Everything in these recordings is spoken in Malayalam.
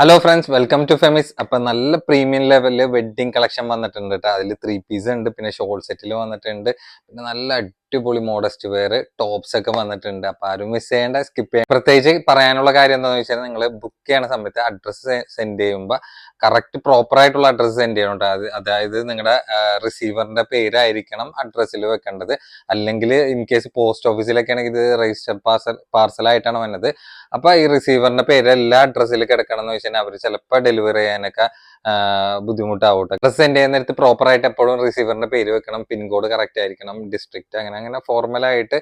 Hello friends welcome to Femis അപ്പൊ നല്ല പ്രീമിയം ലെവലിൽ വെഡിങ് കളക്ഷൻ വന്നിട്ടുണ്ട് കേട്ടോ അതിൽ ത്രീ പീസ് ഉണ്ട്. പിന്നെ ഷോൾ സെറ്റിൽ വന്നിട്ടുണ്ട്. പിന്നെ നല്ല അടിപൊളി മോഡസ്റ്റ് വെയർ ടോപ്സ് ഒക്കെ വന്നിട്ടുണ്ട്. അപ്പൊ ആരും മിസ് ചെയ്യേണ്ട സ്കിപ്പ് ചെയ്യാൻ പ്രത്യേകിച്ച് പറയാനുള്ള കാര്യം എന്താണെന്ന് വെച്ചാൽ നിങ്ങൾ ബുക്ക് ചെയ്യണ സമയത്ത് അഡ്രസ്സ് സെൻഡ് ചെയ്യുമ്പോൾ കറക്റ്റ് പ്രോപ്പർ ആയിട്ടുള്ള അഡ്രസ്സ് സെൻഡ് ചെയ്യണം അത് അതായത് നിങ്ങളുടെ റിസീവറിന്റെ പേരായിരിക്കണം അഡ്രസ്സിൽ വെക്കേണ്ടത്. അല്ലെങ്കിൽ ഇൻ കേസ് പോസ്റ്റ് ഓഫീസിലൊക്കെ ആണെങ്കിൽ ഇത് രജിസ്റ്റർ പാർസൽ പാർസലായിട്ടാണ് വന്നത്. അപ്പൊ ഈ റിസീവറിന്റെ പേര് എല്ലാ അഡ്രസ്സിൽ കിടക്കണം എന്ന് വെച്ചാൽ അവർ ചിലപ്പോൾ ഡെലിവറി ചെയ്യാനൊക്കെ അഡ്രസ് സെൻഡ് ചെയ്യുന്ന നേരത്ത് പ്രോപ്പർ ആയിട്ട് എപ്പോഴും റിസീവറിന്റെ പേര് വെക്കണം പിൻകോഡ് കറക്റ്റ് ആയിരിക്കണം ഡിസ്ട്രിക്ട് അങ്ങനെ അങ്ങനെ ഫോർമലായിട്ട്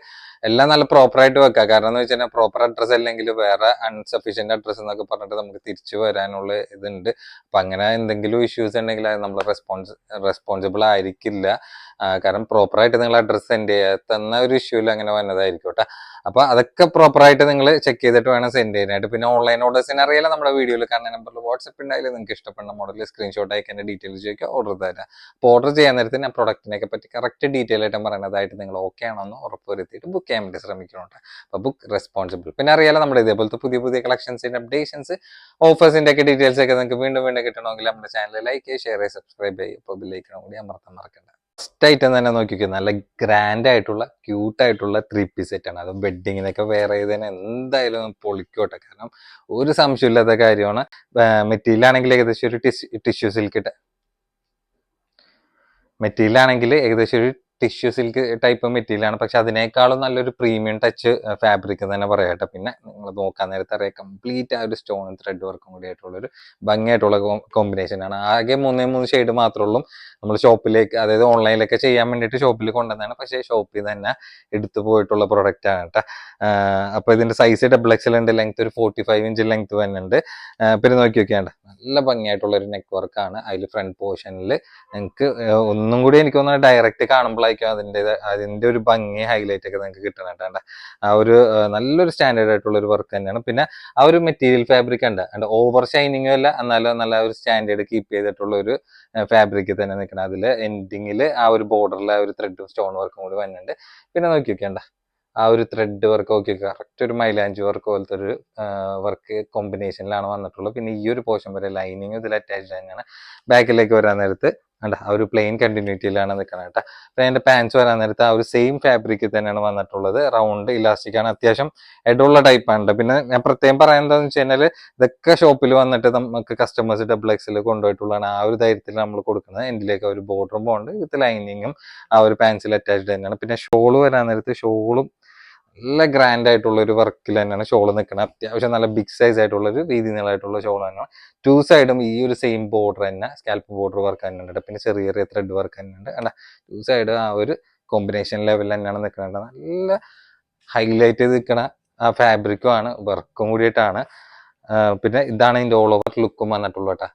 എല്ലാം നല്ല പ്രോപ്പർ ആയിട്ട് വെക്കുക കാരണം എന്ന് വെച്ചാൽ പ്രോപ്പർ അഡ്രസ് അല്ലെങ്കിൽ വേറെ അൺസഫീഷ്യന്റ് അഡ്രസ് എന്നൊക്കെ പറഞ്ഞിട്ട് നമുക്ക് തിരിച്ചു വരാനുള്ള ഇതുണ്ട്. അപ്പൊ അങ്ങനെ എന്തെങ്കിലും ഇഷ്യൂസ് ഉണ്ടെങ്കിൽ അത് നമ്മൾ റെസ്പോൺസ് റെസ്പോൺസിബിൾ ആയിരിക്കില്ല. കാരണം പ്രോപ്പർ ആയിട്ട് നിങ്ങൾ അഡ്രസ്സ് സെൻഡ് ചെയ്യാത്ത ഒരു ഇഷ്യൂൽ അങ്ങനെ വന്നതായിരിക്കും കേട്ടോ അപ്പോൾ അതൊക്കെ പ്രോപ്പറായിട്ട് നിങ്ങൾ ചെക്ക് ചെയ്തിട്ട് വേണം സെൻഡ് ചെയ്യാനായിട്ട്. പിന്നെ ഓൺലൈൻ ഓർഡേഴ്സിന് അറിയാലോ നമ്മുടെ വീഡിയോയിൽ കാണുന്ന നമ്പറിൽ വാട്സപ്പ് ഉണ്ടായാലും നിങ്ങൾക്ക് ഇഷ്ടപ്പെടുന്ന മോഡൽ സ്ക്രീൻഷോട്ട് അയക്കാൻ ഡീറ്റെയിൽസ് ചോദിക്കുക ഓർഡർ തരാം. അപ്പോൾ ഓർഡർ ചെയ്യാൻ നേരത്തെ ഞാൻ പ്രൊഡക്റ്റിനെ പറ്റി കറക്റ്റ് ഡീറ്റെയിൽ ആയിട്ട് പറയുന്നതായിട്ട് നിങ്ങൾ ഓക്കെ ആണോ ഉറപ്പ് വരുത്തിയിട്ട് ബുക്ക് ചെയ്യാൻ വേണ്ടി ശ്രമിക്കുന്നുണ്ട് അപ്പോൾ ബുക്ക് റെസ്പോൺസിബിൾ പിന്നെ അറിയാലോ നമ്മുടെ ഇതേപോലത്തെ പുതിയ പുതിയ കളക്ഷൻസിന്റെ അപ്ഡേഷൻസ് ഓഫേഴ്സിന്റെ ഒക്കെ ഡീറ്റെയിൽസ് ഒക്കെ നിങ്ങൾക്ക് വീണ്ടും വീണ്ടും കിട്ടണമെങ്കിൽ നമ്മുടെ ചാനൽ ലൈക്ക് ചെയ്യുക ഷെയർ ചെയ്യുക സബ്സ്ക്രൈബ് ചെയ്യുക. അപ്പോൾ ബില്ലേക്കണം കൂടി അമർത്താൻ മറക്കണ്ട. ഫസ്റ്റ് ഐറ്റം തന്നെ നോക്കിക്കോ. നല്ല ഗ്രാൻഡ് ആയിട്ടുള്ള ക്യൂട്ട് ആയിട്ടുള്ള ത്രീ പീസ് സെറ്റ് ആണ്. അത് വെഡിങ്ങിനൊക്കെ വേറെ ചെയ്തതിന് എന്തായാലും പൊളിക്കോട്ടെ. കാരണം ഒരു സംശയമില്ലാത്ത കാര്യമാണ്. മെറ്റീരിയൽ ആണെങ്കിൽ ഏകദേശം ഒരു ടിഷ്യൂ സിൽക്കിട്ട് മെറ്റീരിയൽ ആണെങ്കിൽ ഏകദേശം ഒരു ടിഷ്യൂ സിൽക്ക് ടൈപ്പ് മെറ്റീരിയൽ ആണ്. പക്ഷെ അതിനേക്കാളും നല്ലൊരു പ്രീമിയം ടച്ച് ഫാബ്രിക് തന്നെ പറയാട്ടെ പിന്നെ നിങ്ങൾ നോക്കാൻ നേരത്തെ അറിയാം കംപ്ലീറ്റ് ആ ഒരു സ്റ്റോൺ ത്രെഡ് വർക്കും കൂടി ആയിട്ടുള്ള ഒരു ഭംഗിയായിട്ടുള്ള കോമ്പിനേഷൻ ആണ്. ആകെ മൂന്നേ മൂന്ന് ഷെയ്ഡ് മാത്രമേ ഉള്ളൂ. നമ്മൾ ഷോപ്പിലേക്ക് അതായത് ഓൺലൈനിലൊക്കെ ചെയ്യാൻ വേണ്ടിയിട്ട് ഷോപ്പിൽ കൊണ്ടുവന്നതാണ്. പക്ഷേ ഷോപ്പിൽ തന്നെ എടുത്തു പോയിട്ടുള്ള പ്രൊഡക്റ്റ് ആണ് കേട്ടോ. അപ്പൊ ഇതിന്റെ സൈസ് ഡബിൾ എക്സൽ ഉണ്ട് ലെങ്ത് ഒരു ഫോർട്ടി ഫൈവ് ഇഞ്ച് ലെങ്ത് തന്നെ ഉണ്ട്. പിന്നെ നോക്കി നോക്കിയാണ്ട് നല്ല ഭംഗിയായിട്ടുള്ള ഒരു നെക്ക് വർക്കാണ് അതിൽ ഫ്രണ്ട് പോർഷനിൽ നിങ്ങൾക്ക് ഒന്നും കൂടി എനിക്ക് തോന്നുന്നത് ഡയറക്റ്റ് കാണുമ്പോഴായിരിക്കും അതിന്റെ അതിന്റെ ഒരു ഭംഗി ഹൈലൈറ്റ് ഒക്കെ നിങ്ങൾക്ക് കിട്ടണേണ്ട ആ ഒരു നല്ലൊരു സ്റ്റാൻഡേർഡ് ആയിട്ടുള്ള ഒരു വർക്ക് തന്നെയാണ്. പിന്നെ ആ ഒരു മെറ്റീരിയൽ ഫാബ്രിക് ഉണ്ട് അതിന്റെ ഓവർ ഷൈനിങ്ങും അല്ല എന്നാലും നല്ല ഒരു സ്റ്റാൻഡേർഡ് കീപ്പ് ചെയ്തിട്ടുള്ള ഒരു ഫാബ്രിക് തന്നെ നിൽക്കണം അതിൽ എൻഡിങ്ങിൽ ആ ഒരു ബോർഡറിൽ ആ ഒരു ത്രെഡും സ്റ്റോൺ വർക്കും കൂടി വന്നിട്ടുണ്ട്. പിന്നെ നോക്കി നോക്കിയണ്ട ആ ഒരു ത്രെഡ് വർക്ക് നോക്കി കറക്റ്റ് ഒരു മൈലാഞ്ചി വർക്ക് പോലത്തെ ഒരു വർക്ക് കോമ്പിനേഷനിലാണ് വന്നിട്ടുള്ളത്. പിന്നെ ഈ ഒരു പോർഷൻ വരെ ലൈനിങ് ഇതിൽ അറ്റാച്ച്ഡ് തന്നെയാണ്. ബാക്കിലേക്ക് വരാൻ നേരത്ത് കണ്ട? ആ ഒരു പ്ലെയിൻ കണ്ടിന്യൂറ്റിയിലാണ് നിൽക്കുന്നത് കേട്ടോ. പിന്നെ അതിന്റെ പാൻസ് വരാൻ നേരത്ത് ആ ഒരു സെയിം ഫാബ്രിക്കിൽ തന്നെയാണ് വന്നിട്ടുള്ളത്. റൗണ്ട് ഇലാസ്റ്റിക് ആണ്. അത്യാവശ്യം എഡുള്ള ടൈപ്പ് ആണ് പിന്നെ ഞാൻ പ്രത്യേകം പറയാൻ എന്താണെന്ന് വെച്ച് കഴിഞ്ഞാൽ ഇതൊക്കെ ഷോപ്പിൽ വന്നിട്ട് നമുക്ക് കസ്റ്റമേഴ്സ് ഡബിൾ എക്സിൽ കൊണ്ടുപോയിട്ടുള്ളതാണ് ആ ഒരു ധൈര്യത്തിൽ നമ്മൾ കൊടുക്കുന്നത്. എന്റിലേക്ക് ഒരു ബോർഡറും പോണ്ട് വിത്ത് ലൈനിങ്ങും ആ ഒരു പാൻസിൽ അറ്റാച്ച്ഡ് തന്നെയാണ്. പിന്നെ ഷോൾ വരാൻ നേരത്ത് ഷോളും നല്ല ഗ്രാൻഡ് ആയിട്ടുള്ള ഒരു വർക്കിൽ തന്നെയാണ് ഷോൾ നിൽക്കുന്നത് അത്യാവശ്യം നല്ല ബിഗ് സൈസ് ആയിട്ടുള്ള ഒരു രീതി നീളമായിട്ടുള്ള ഷോൾ തന്നെയാണ് ടു സൈഡും ഈ ഒരു സെയിം ബോർഡർ തന്നെ സ്കാൽപ്പ് ബോർഡർ വർക്ക് തന്നെ ഉണ്ട് പിന്നെ ചെറിയ ചെറിയ ത്രെഡ് വർക്ക് തന്നെ ഉണ്ട് അല്ല ടു സൈഡ് ആ ഒരു കോമ്പിനേഷൻ ലെവൽ തന്നെയാണ് നിൽക്കുന്നത് നല്ല ഹൈലൈറ്റ് ചെയ്ത് നിൽക്കുന്ന ആ ഫാബ്രിക്കും ആണ് വർക്കും കൂടിയിട്ടാണ്. പിന്നെ ഇതാണ് ഇതിന്റെ ഓൾ ഓവർ ലുക്കും വന്നിട്ടുള്ളൂ കേട്ടോ.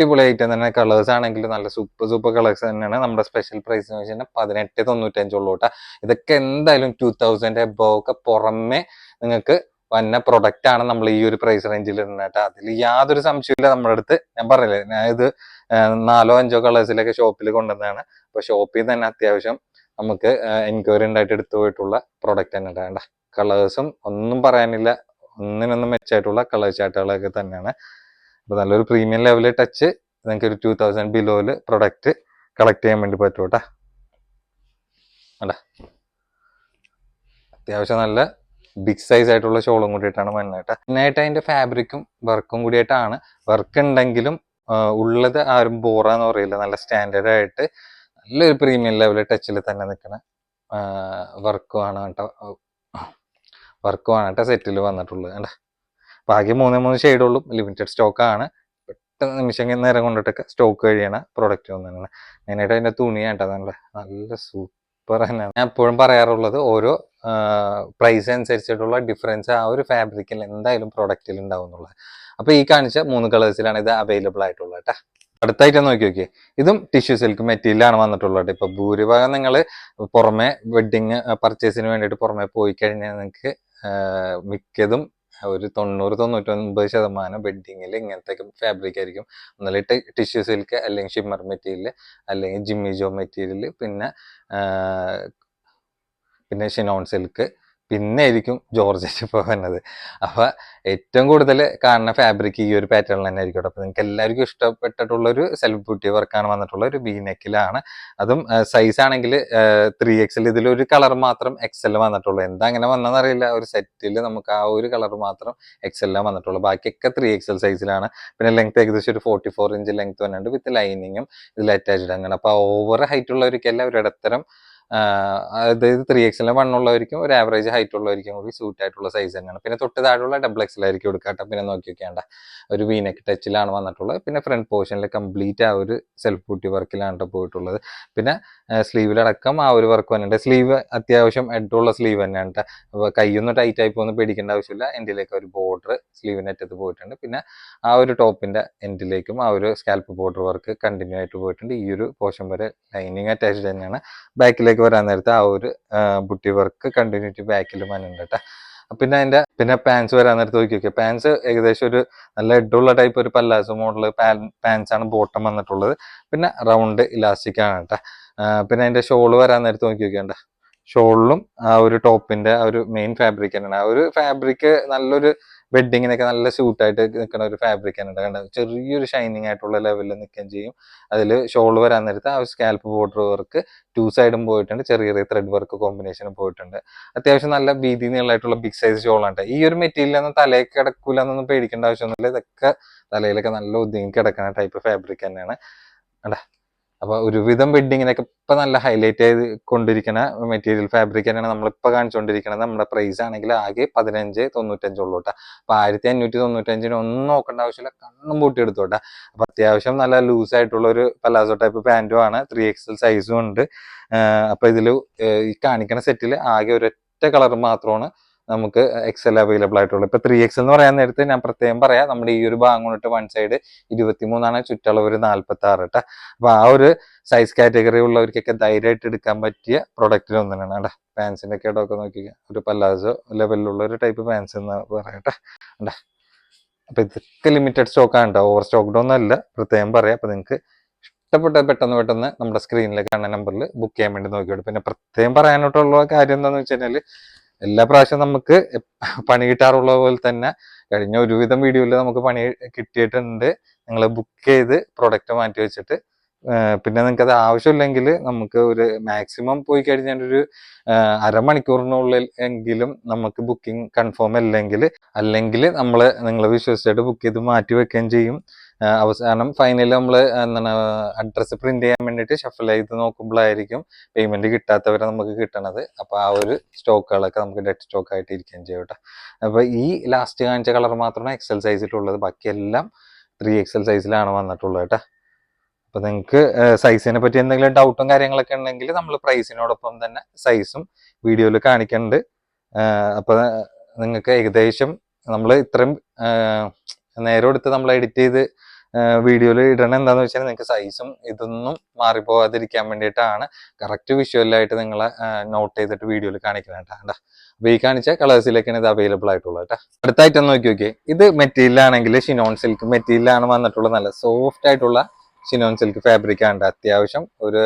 അടിപൊളി ഐറ്റം തന്നെ കളേഴ്സ് ആണെങ്കിലും നല്ല സൂപ്പർ സൂപ്പർ കളേഴ്സ് തന്നെയാണ്. നമ്മുടെ സ്പെഷ്യൽ പ്രൈസ് എന്ന് വെച്ചാൽ പതിനെട്ട് തൊണ്ണൂറ്റഞ്ചുള്ളൂ കേട്ടോ ഇതൊക്കെ എന്തായാലും ടൂ തൗസൻഡ് എബോ ഒക്കെ പുറമെ നിങ്ങൾക്ക് വന്ന പ്രൊഡക്റ്റ് ആണ് നമ്മൾ ഈ ഒരു പ്രൈസ് റേഞ്ചിൽ ഇരുന്നത് അതിൽ യാതൊരു സംശയമില്ല നമ്മുടെ അടുത്ത് ഞാൻ പറഞ്ഞില്ലേ ഞാൻ ഇത് നാലോ അഞ്ചോ കളേഴ്സിലൊക്കെ ഷോപ്പിൽ കൊണ്ടുവന്നതാണ്. അപ്പൊ ഷോപ്പിൽ തന്നെ അത്യാവശ്യം നമുക്ക് എൻക്വയറി ഉണ്ടായിട്ട് എടുത്തു പോയിട്ടുള്ള പ്രൊഡക്റ്റ് തന്നെ കേട്ടോ കളേഴ്സും ഒന്നും പറയാനില്ല. ഒന്നിനൊന്നും മെച്ചമായിട്ടുള്ള കളേഴ്സ് ചാർട്ടുകളൊക്കെ തന്നെയാണ്. അപ്പൊ നല്ലൊരു പ്രീമിയം ലെവലിൽ ടച്ച് നിങ്ങൾക്ക് ഒരു ടൂ തൗസൻഡ് ബിലോയിൽ പ്രൊഡക്റ്റ് കളക്ട് ചെയ്യാൻ വേണ്ടി പറ്റും കേട്ടാ അത്യാവശ്യം നല്ല ബിഗ് സൈസ് ആയിട്ടുള്ള ഷോളും കൂടിയിട്ടാണ് വന്നിട്ട് മെയിനായിട്ട് അതിന്റെ ഫാബ്രിക്കും വർക്കും കൂടിയിട്ടാണ്. വർക്ക് ഉണ്ടെങ്കിലും ഉള്ളത് ആരും ബോറാന്ന് പറയില്ല. നല്ല സ്റ്റാൻഡേർഡ് ആയിട്ട് നല്ലൊരു പ്രീമിയം ലെവൽ ടച്ചിൽ തന്നെ നിൽക്കുന്ന വർക്കുമാണ് കേട്ടോ വർക്കുമാണ് കേട്ടോ സെറ്റിൽ വന്നിട്ടുള്ളത് കണ്ടോ ബാക്കി മൂന്നേ മൂന്ന് ഷെയ്ഡുള്ളൂ ലിമിറ്റഡ് സ്റ്റോക്ക് ആണ്. പെട്ടെന്ന് നിമിഷം നേരം കൊണ്ടിട്ടൊക്കെ സ്റ്റോക്ക് കഴിയണ പ്രൊഡക്റ്റ് ഒന്നാണ് മെയിനായിട്ട് അതിന്റെ തുണിയാണ് നല്ല നല്ല സൂപ്പർ തന്നെയാണ്. ഞാൻ എപ്പോഴും പറയാറുള്ളത് ഓരോ പ്രൈസ് അനുസരിച്ചിട്ടുള്ള ഡിഫറൻസ് ആ ഒരു ഫാബ്രിക്കിൽ എന്തായാലും പ്രൊഡക്റ്റിൽ ഉണ്ടാവും എന്നുള്ളത്. അപ്പോൾ ഈ കാണിച്ച മൂന്ന് കളേഴ്സിലാണ് ഇത് അവൈലബിൾ ആയിട്ടുള്ളത് കേട്ടോ. അടുത്തായിട്ട് നോക്കി നോക്കിയേ. ഇതും ടിഷ്യൂ സിൽക്ക് മെറ്റീരിയലാണ് വന്നിട്ടുള്ളത് ഇപ്പൊ ഭൂരിഭാഗം നിങ്ങൾ പുറമെ വെഡിങ് പർച്ചേസിന് വേണ്ടിയിട്ട് പുറമെ പോയി കഴിഞ്ഞാൽ നിങ്ങൾക്ക് മിക്കതും ഒരു തൊണ്ണൂറ് തൊണ്ണൂറ്റൊൻപത് ശതമാനം ബെഡിങ്ങിൽ ഇങ്ങനത്തെ ഫാബ്രിക് ആയിരിക്കും. ഒന്നല്ലെങ്കിൽ ടിഷ്യൂ സിൽക്ക് അല്ലെങ്കിൽ ഷിമ്മർ മെറ്റീരിയൽ അല്ലെങ്കിൽ ജിമ്മി ജോ മെറ്റീരിയൽ പിന്നെ പിന്നെ ഷിനോൺ സിൽക്ക് പിന്നെ ആയിരിക്കും ജോർജറ്റ് ഇപ്പോൾ വന്നത്. അപ്പൊ ഏറ്റവും കൂടുതൽ കാണുന്ന ഫാബ്രിക് ഈ ഒരു പാറ്റേൺ തന്നെ ആയിരിക്കും അപ്പൊ നിങ്ങൾക്ക് എല്ലാവർക്കും ഇഷ്ടപ്പെട്ടിട്ടുള്ള ഒരു ബ്യൂട്ടി വർക്കാണ് വന്നിട്ടുള്ള ഒരു ബി നെക്കിലാണ് അതും സൈസ് ആണെങ്കിൽ ത്രീ എക്സിൽ ഇതിലൊരു കളർ മാത്രം എക്സൽ വന്നിട്ടുള്ളൂ. എന്താ അങ്ങനെ വന്നതെന്നറിയില്ല. ഒരു സെറ്റിൽ നമുക്ക് ആ ഒരു കളർ മാത്രം എക്സെല്ലാം വന്നിട്ടുള്ളൂ. ബാക്കിയൊക്കെ ത്രീ എക്സൽ സൈസിലാണ് പിന്നെ ലെങ്ത് ഏകദേശം ഒരു ഫോർട്ടി ഫോർ ഇഞ്ച് ലെങ്ത് വന്നിട്ടുണ്ട് വിത്ത് ലൈനിങ്ങും ഇതിൽ അറ്റാച്ച്ഡ് അങ്ങനെ അപ്പോൾ ഓവർ ഹൈറ്റ് ഉള്ളവർക്കെല്ലാം ഒരു ഇടത്തരം അതായത് ത്രീ എക്സിലെ വണ്ണുള്ളവർക്കും ഒരു ആവറേജ് ഹൈറ്റ് ഉള്ളവർക്കും കൂടി സൂട്ട് ആയിട്ടുള്ള സൈസ് തന്നെയാണ്. പിന്നെ തൊട്ട് താഴെയുള്ള ഡബിൾ എക്സിലായിരിക്കും എടുക്കാട്ട പിന്നെ നോക്കി വെക്കേണ്ട ഒരു വീനക്ക് ടച്ചിലാണ് വന്നിട്ടുള്ളത്. പിന്നെ ഫ്രണ്ട് പോർഷനിൽ കംപ്ലീറ്റ് ആ ഒരു സെൽഫ് ബൂട്ടി വർക്കിലാണ് ട്ടോ പോയിട്ടുള്ളത്. പിന്നെ സ്ലീവിലടക്കം ആ ഒരു വർക്ക് വന്നിട്ടുണ്ട്. സ്ലീവ് അത്യാവശ്യം എഡുള്ള സ്ലീവ് തന്നെയാണ് അപ്പോൾ കൈയൊന്നും ടൈറ്റ് ആയി പോകുന്നു പേടിക്കേണ്ട ആവശ്യമില്ല. എൻഡിലേക്ക് ഒരു ബോർഡർ സ്ലീവിന് അറ്റത്ത് പോയിട്ടുണ്ട്. പിന്നെ ആ ഒരു ടോപ്പിന്റെ എൻഡിലേക്കും ആ ഒരു സ്കാൽപ്പ് ബോർഡർ വർക്ക് കണ്ടിന്യൂ ആയിട്ട് പോയിട്ടുണ്ട്. ഈ ഒരു പോർഷൻ വരെ ലൈനിങ് അറ്റാച്ച്ഡ് തന്നെയാണ്. ബാക്കിലേക്ക് വരാൻ നേരത്തെ ആ ഒരു ബുട്ടി വർക്ക് കണ്ടിന്യൂറ്റി ബാക്കിൽ മനുണ്ട് കേട്ടോ പിന്നെ അതിന്റെ പിന്നെ പാൻസ് വരാൻ നേരത്ത് നോക്കി നോക്കിയാൽ പാൻസ് ഏകദേശം ഒരു നല്ല എഡുള്ള ടൈപ്പ് ഒരു പല്ലാസോ മോഡൽ പാൻസ് ആണ് ബോട്ടം വന്നിട്ടുള്ളത്. പിന്നെ റൗണ്ട് ഇലാസ്റ്റിക് ആണ് കേട്ടോ പിന്നെ അതിന്റെ ഷോൾ വരാൻ നേരത്ത് നോക്കി നോക്കിയാണ്ട ഷോളിലും ആ ഒരു ടോപ്പിന്റെ ആ ഒരു മെയിൻ ഫാബ്രിക് തന്നെയാണ്. ആ ഒരു ഫാബ്രിക് നല്ലൊരു വെഡിങ്ങിനൊക്കെ നല്ല സ്യൂട്ടായിട്ട് നിൽക്കുന്ന ഒരു ഫാബ്രിക് ആണ് കണ്ടത് ചെറിയൊരു ഷൈനിങ് ആയിട്ടുള്ള ലെവലിൽ നിൽക്കുകയും ചെയ്യും. അതിൽ ഷോൾ വരാൻ നേരത്ത് ആ സ്കാൽപ്പ് ബോർഡർ വർക്ക് ടു സൈഡും പോയിട്ടുണ്ട്. ചെറിയ ചെറിയ ത്രെഡ് വർക്ക് കോമ്പിനേഷനും പോയിട്ടുണ്ട്. അത്യാവശ്യം നല്ല ഭീതി നീളമായിട്ടുള്ള ബിഗ് സൈസ് ഷോൾ ഷോളാണ് ഈ ഒരു മെറ്റീരിയൽ ഒന്നും തലയിൽ കിടക്കൂല എന്നൊന്നും പേടിക്കേണ്ട ആവശ്യമൊന്നുമില്ല. ഇതൊക്കെ തലയിലൊക്കെ നല്ല ഒതുങ്ങി കിടക്കുന്ന ടൈപ്പ് ഫാബ്രിക് തന്നെയാണ്. കണ്ടാ? അപ്പൊ ഒരുവിധം വെഡിങ്ങിനൊക്കെ ഇപ്പൊ നല്ല ഹൈലൈറ്റ് ചെയ്ത് കൊണ്ടിരിക്കുന്ന മെറ്റീരിയൽ ഫാബ്രിക് തന്നെയാണ് നമ്മളിപ്പോ കാണിച്ചുകൊണ്ടിരിക്കുന്നത് നമ്മുടെ പ്രൈസ് ആണെങ്കിൽ ആകെ പതിനഞ്ച് തൊണ്ണൂറ്റഞ്ചുള്ളൂ കേട്ടോ അപ്പൊ ആയിരത്തി അഞ്ഞൂറ്റി തൊണ്ണൂറ്റഞ്ചിന് ഒന്നും നോക്കേണ്ട ആവശ്യമില്ല. കണ്ണും പൂട്ടി എടുത്തോട്ടെ. അപ്പൊ അത്യാവശ്യം നല്ല ലൂസ് ആയിട്ടുള്ള ഒരു പലാസോ ടൈപ്പ് പാന്റും ആണ്. ത്രീ എക്സൽ സൈസും ഉണ്ട്. അപ്പൊ ഇതിൽ ഈ കാണിക്കുന്ന സെറ്റിൽ ആകെ ഒരൊറ്റ കളർ മാത്രമാണ് നമുക്ക് എക്സൽ അവൈലബിൾ ആയിട്ടുള്ളൂ. ഇപ്പൊ ത്രീ എക്സ് എന്ന് പറയാൻ നേരത്തെ ഞാൻ പ്രത്യേകം പറയാം നമ്മുടെ ഈ ഒരു ഭാഗം കൊണ്ടിട്ട് വൺ സൈഡ് ഇരുപത്തിമൂന്നാണ് ചുറ്റളവ് ഒരു നാല്പത്തി ആറ് കേട്ടോ അപ്പൊ ആ ഒരു സൈസ് കാറ്റഗറി ഉള്ളവർക്കൊക്കെ ധൈര്യമായിട്ട് എടുക്കാൻ പറ്റിയ പ്രൊഡക്റ്റിൽ ഒന്നിനാണ് കേട്ടോ പാൻസിന്റെ ഒക്കെ ഇടമൊക്കെ നോക്കി ഒരു പല്ലാസോ ലെവലിലുള്ള ഒരു ടൈപ്പ് പാൻസ് എന്ന് പറയട്ടെ കണ്ടാ? അപ്പൊ ഇതൊക്കെ ലിമിറ്റഡ് ആണ് കേട്ടോ ഓവർ സ്റ്റോക്ക്ഡ് ഒന്നും അല്ല. പ്രത്യേകം പറയാം. അപ്പൊ നിങ്ങൾക്ക് ഇഷ്ടപ്പെട്ട പെട്ടെന്ന് പെട്ടെന്ന് നമ്മുടെ സ്ക്രീനിൽ കാണുന്ന നമ്പറിൽ ബുക്ക് ചെയ്യാൻ വേണ്ടി നോക്കിയോളൂ പിന്നെ പ്രത്യേകം പറയാനായിട്ടുള്ള കാര്യം എന്താണെന്ന് വെച്ച് കഴിഞ്ഞാൽ എല്ലാ പ്രാവശ്യം നമുക്ക് പണി കിട്ടാറുള്ള പോലെ തന്നെ കഴിഞ്ഞ ഒരുവിധം വീഡിയോയിൽ നമുക്ക് പണി കിട്ടിയിട്ടുണ്ട്. നിങ്ങൾ ബുക്ക് ചെയ്ത് പ്രൊഡക്റ്റ് മാറ്റി വെച്ചിട്ട് പിന്നെ നിങ്ങൾക്ക് അത് ആവശ്യമില്ലെങ്കിൽ നമുക്ക് ഒരു മാക്സിമം പോയി കഴിഞ്ഞാൽ ഒരു അരമണിക്കൂറിനുള്ളിൽ എങ്കിലും നമുക്ക് ബുക്കിംഗ് കൺഫേം അല്ലെങ്കിൽ അല്ലെങ്കിൽ നമ്മൾ നിങ്ങൾ വിശ്വസിച്ചിട്ട് ബുക്ക് ചെയ്ത് മാറ്റി വെക്കുകയും ചെയ്യും. അവസാനം ഫൈനലി നമ്മൾ എന്താണ് അഡ്രസ്സ് പ്രിന്റ് ചെയ്യാൻ വേണ്ടിയിട്ട് ഷഫിൾ ചെയ്ത് നോക്കുമ്പോഴായിരിക്കും പേയ്മെന്റ് കിട്ടാത്തവരെ നമുക്ക് കിട്ടണത്. അപ്പൊ ആ ഒരു സ്റ്റോക്കുകളൊക്കെ നമുക്ക് ഡെഡ് സ്റ്റോക്ക് ആയിട്ട് ഇരിക്കുകയും ചെയ്യും കേട്ടോ. അപ്പൊ ഈ ലാസ്റ്റ് കാണിച്ച കളർ മാത്രമാണ് എക്സൽ സൈസിലുള്ളത് ബാക്കിയെല്ലാം ത്രീ എക്സൽ സൈസിലാണ് വന്നിട്ടുള്ളത് കേട്ടോ. അപ്പൊ നിങ്ങൾക്ക് സൈസിനെ പറ്റി എന്തെങ്കിലും ഡൗട്ടും കാര്യങ്ങളൊക്കെ ഉണ്ടെങ്കിൽ നമ്മൾ പ്രൈസിനോടൊപ്പം തന്നെ സൈസും വീഡിയോയിൽ കാണിക്കുന്നുണ്ട് അപ്പോൾ അപ്പൊ നിങ്ങൾക്ക് ഏകദേശം നമ്മൾ ഇത്രയും നേരം എടുത്ത് നമ്മൾ എഡിറ്റ് ചെയ്ത് വീഡിയോയിൽ ഇടണം എന്താണെന്ന് വെച്ചാൽ നിങ്ങൾക്ക് സൈസും ഇതൊന്നും മാറിപ്പോവാതിരിക്കാൻ വേണ്ടിയിട്ടാണ് കറക്റ്റ് വിഷ്വലായിട്ട് നിങ്ങൾ നോട്ട് ചെയ്തിട്ട് വീഡിയോയിൽ കാണിക്കണം കേട്ടോ അപ്പോൾ ഈ കാണിച്ച കളേഴ്സിലേക്കാണ് ഇത് അവൈലബിൾ ആയിട്ടുള്ളത് കേട്ടോ അടുത്തായിട്ട് ഒന്ന് നോക്കി നോക്കിയേ. ഇത് മെറ്റീരിയൽ ആണെങ്കിൽ ഷിനോൺ സിൽക്ക് മെറ്റീരിയലാണ് വന്നിട്ടുള്ള നല്ല സോഫ്റ്റ് ആയിട്ടുള്ള ഷിനോൺ സിൽക്ക് ഫാബ്രിക് ആണ് അത്യാവശ്യം. ഒരു